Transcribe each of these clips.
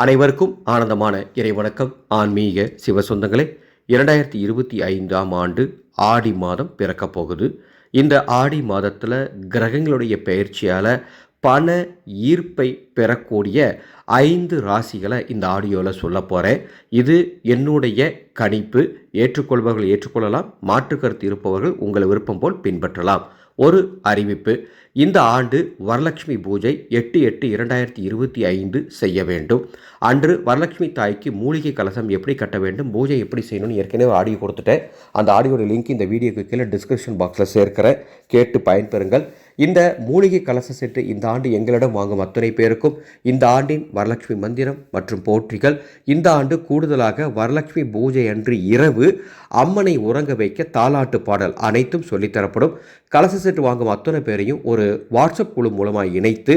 அனைவருக்கும் ஆனந்தமான இறைவணக்கம். ஆன்மீக சிவசொந்தங்களே இரண்டாயிரத்தி இருபத்தி ஐந்தாம் ஆண்டு ஆடி மாதம் பிறக்கப் போகுது. இந்த ஆடி மாதத்தில் கிரகங்களுடைய பெயர்ச்சியால் பண ஈர்ப்பை பெறக்கூடிய ஐந்து ராசிகளை இந்த ஆடியோவில் சொல்ல போகிறேன் இது என்னுடைய கணிப்பு. ஏற்றுக்கொள்பவர்கள் ஏற்றுக்கொள்ளலாம் மாற்று கருத்து இருப்பவர்கள் உங்கள் விருப்பம் போல் பின்பற்றலாம். ஒரு அறிவிப்பு. இந்த ஆண்டு வரலட்சுமி பூஜை எட்டு எட்டு இரண்டாயிரத்தி இருபத்தி ஐந்து செய்ய வேண்டும். அன்று வரலட்சுமி தாய்க்கு மூலிகை கலசம் எப்படி கட்ட வேண்டும் பூஜை எப்படி செய்யணும்னு ஏற்கனவே ஆடியோ கொடுத்துட்டேன். அந்த ஆடியோட லிங்க் இந்த வீடியோக்கு கீழே டிஸ்கிரிப்ஷன் பாக்ஸில் சேர்க்கிறேன். கேட்டு பயன்பெறுங்கள். இந்த மூலிகை கலச செட்டு இந்த ஆண்டு எங்களிடம் வாங்கும் அத்தனை பேருக்கும் இந்த ஆண்டின் வரலட்சுமி மந்திரம் மற்றும் போற்றிகள் இந்த ஆண்டு கூடுதலாக வரலட்சுமி பூஜை அன்று இரவு அம்மனை உறங்க வைக்க தாலாட்டு பாடல் அனைத்தும் சொல்லித்தரப்படும் கலச செட்டு வாங்கும் அத்தனை பேரையும் ஒரு வாட்ஸ்அப் குழு மூலமாக இணைத்து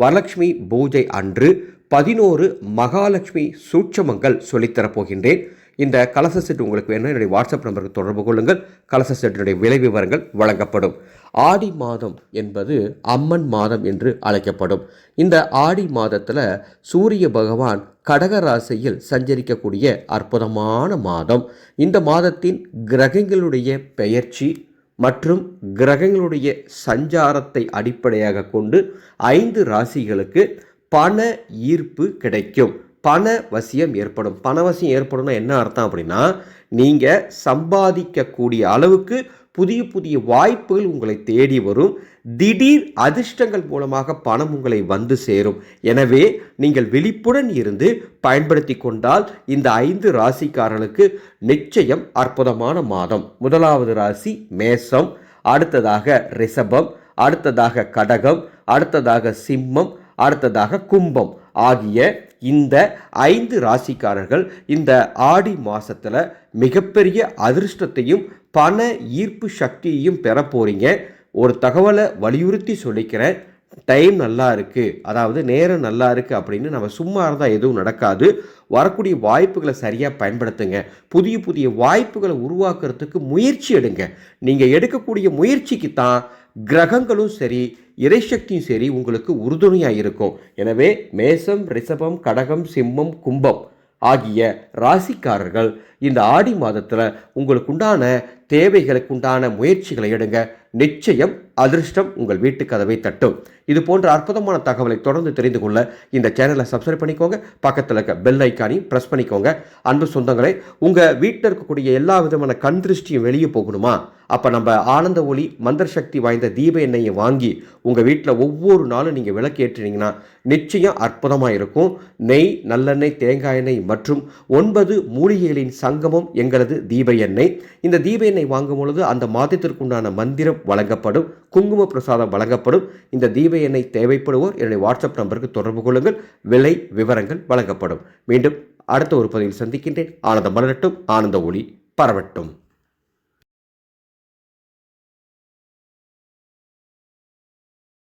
வரலட்சுமி பூஜை அன்று பதினோரு மகாலட்சுமி சூட்சமங்கள் சொல்லித்தரப்போகின்றேன் இந்த கலச செட் உங்களுக்கு வேணும் என்னுடைய வாட்ஸ்அப் நம்பருக்கு தொடர்பு கொள்ளுங்கள். கலச செட்டினுடைய விலை விவரங்கள் வழங்கப்படும். ஆடி மாதம் என்பது அம்மன் மாதம் என்று அழைக்கப்படும். இந்த ஆடி மாதத்தில் சூரிய பகவான் கடக ராசியில் சஞ்சரிக்கக்கூடிய அற்புதமான மாதம். இந்த மாதத்தின் கிரகங்களுடைய பெயர்ச்சி மற்றும் கிரகங்களுடைய சஞ்சாரத்தை அடிப்படையாக கொண்டு ஐந்து ராசிகளுக்கு பண ஈர்ப்பு கிடைக்கும். பண வசியம் ஏற்படும். பணவசியம் ஏற்படும்னா என்ன அர்த்தம் அப்படின்னா நீங்கள் சம்பாதிக்கக்கூடிய அளவுக்கு புதிய புதிய வாய்ப்புகள் உங்களை தேடி வரும். திடீர் அதிர்ஷ்டங்கள் மூலமாக பணம் உங்களை வந்து சேரும். எனவே நீங்கள் விழிப்புடன் இருந்து பயன்படுத்தி கொண்டால் இந்த ஐந்து ராசிக்காரர்களுக்கு நிச்சயம் அற்புதமான மாதம். முதலாவது ராசி மேசம் அடுத்ததாக ரிஷபம் அடுத்ததாக கடகம் அடுத்ததாக சிம்மம் அடுத்ததாக கும்பம் ஆகிய இந்த ஐந்து ராசிக்காரர்கள் இந்த ஆடி மாசத்துல மிகப்பெரிய அதிர்ஷ்டத்தையும் பண ஈர்ப்பு சக்தியையும் பெற போறீங்க. ஒரு தகவலை வலியுறுத்தி சொல்லிக்கிறேன். டைம் நல்லா இருக்குது அதாவது நேரம் நல்லா இருக்குது அப்படின்னு நம்ம சும்மா இருந்தால் எதுவும் நடக்காது. வரக்கூடிய வாய்ப்புகளை சரியாக பயன்படுத்துங்க. புதிய புதிய வாய்ப்புகளை உருவாக்குறதுக்கு முயற்சி எடுங்க. நீங்கள் எடுக்கக்கூடிய முயற்சிக்கு தான் கிரகங்களும் சரி இறைசக்தியும் சரி உங்களுக்கு உறுதுணையாக இருக்கும் எனவே மேசம் ரிஷபம் கடகம் சிம்மம் கும்பம் ஆகிய ராசிக்காரர்கள் இந்த ஆடி மாதத்தில் உங்களுக்குண்டான தேவைகளுக்குண்டான முயற்சிகளை எடுங்க. நிச்சயம் அதிர்ஷ்டம் உங்கள் வீட்டு கதவை தட்டும். இது போன்ற அற்புதமான தகவலை தொடர்ந்து தெரிந்து கொள்ள இந்த சேனலை சப்ஸ்கிரைப் பண்ணிக்கோங்க. பக்கத்தில் இருக்க பெல் ஐக்கானையும் ப்ரெஸ் பண்ணிக்கோங்க. அன்பு சொந்தங்களே உங்கள் வீட்டில் இருக்கக்கூடிய எல்லா விதமான கண் திருஷ்டியும் வெளியே போகணுமா? அப்போ நம்ம ஆனந்த ஒளி மந்திர சக்தி வாய்ந்த தீப எண்ணெயை வாங்கி உங்கள் வீட்டில் ஒவ்வொரு நாளும் நீங்கள் விளக்கேற்றினீங்கன்னா நிச்சயம் அற்புதமாக இருக்கும் நெய் நல்லெண்ணெய் தேங்காய் எண்ணெய் மற்றும் ஒன்பது மூலிகைகளின் சங்கமம் எங்களது தீப எண்ணெய். இந்த தீப எண்ணெய் வாங்கும் பொழுது அந்த மாதத்திற்குண்டான மந்திரம் வழங்கப்படும் குங்கும பிரசாதம் வழங்கப்படும். இந்த தீப எண்ணெய் தேவைப்படுவோர் என்னுடைய வாட்ஸ்அப் நம்பருக்கு தொடர்பு கொள்ளுங்கள். விலை விவரங்கள் வழங்கப்படும். மீண்டும் அடுத்த ஒரு பதிவில் சந்திக்கின்றேன். ஆனந்த மலரட்டும் ஆனந்த ஒளி பரவட்டும்.